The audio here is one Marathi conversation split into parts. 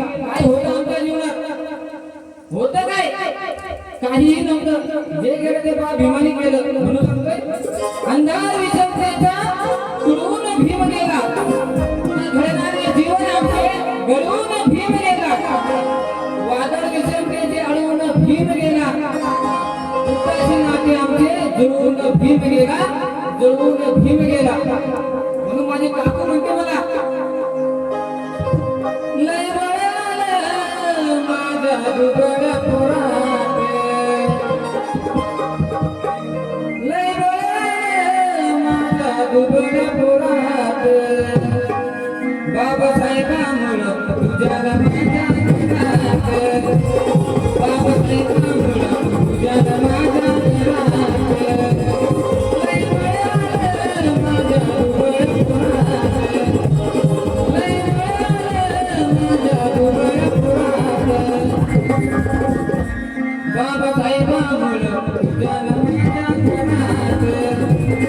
होतं होत काय? काहीही नव्हतं जे गेलं ते बा भीमाने केलं म्हणून अंधार विषमतेचा तुडून भीम गेला घडणारे भीम गेला वादळ विषमतेचे अडवून भीम गेला उपाशी नाते आमचे भीम गेला जुळवून भीम गेला भुवनपुरात बाबासाहेबा मुल तुझ्या माझ्या घरात. बाबासाहेबा मुल तुझ्या माझ्या बाबासाहेबा मुल तुझ्या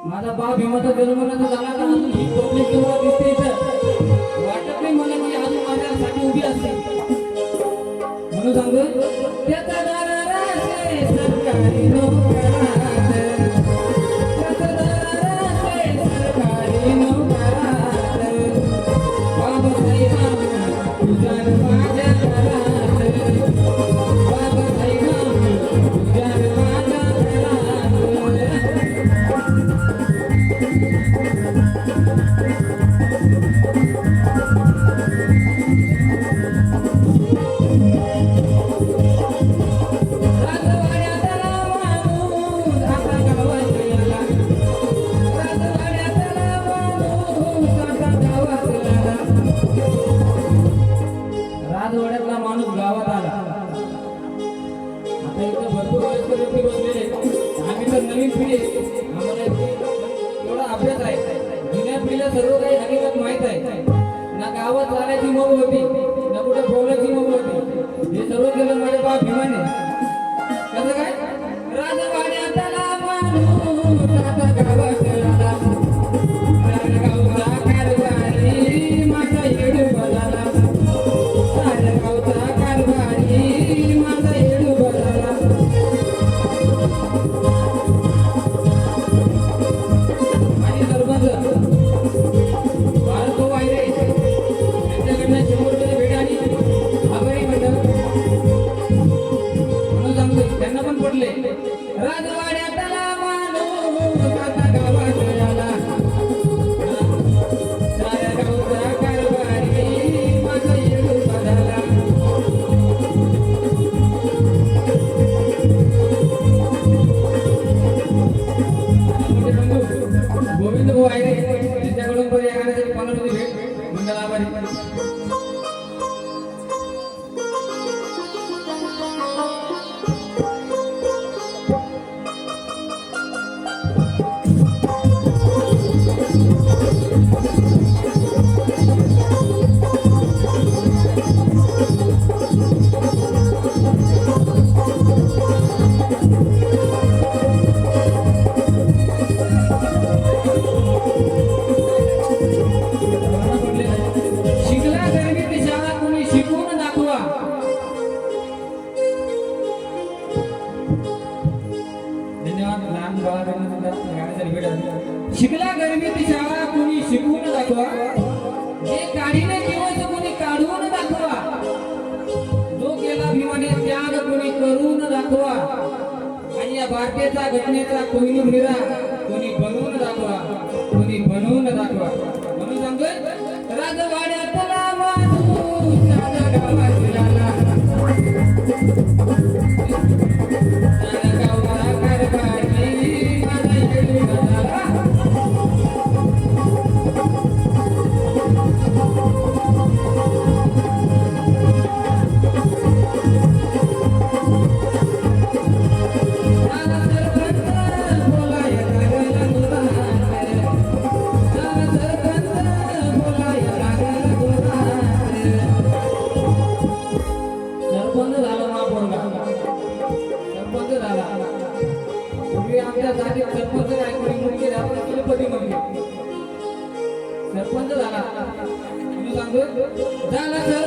माझा बाप भीमाचा जन्म झाला का? अजून ही पब्लिक तुम्हाला दिसते इथं. वाटत नाही मला की अजून माझ्यासाठी उभी असते म्हणून सांगतो त्याचा सरकारी आणि या भारतीचा घटनेचा कोणी हिरा सरपंच झाला ना पोरगा. सरपंच झाला. पूर्वी आमच्या जागेत सरपंच काय कोणी मुलगी झाला तिरुपती मध्ये सरपंच झाला. तुम्ही सांगतो झाला.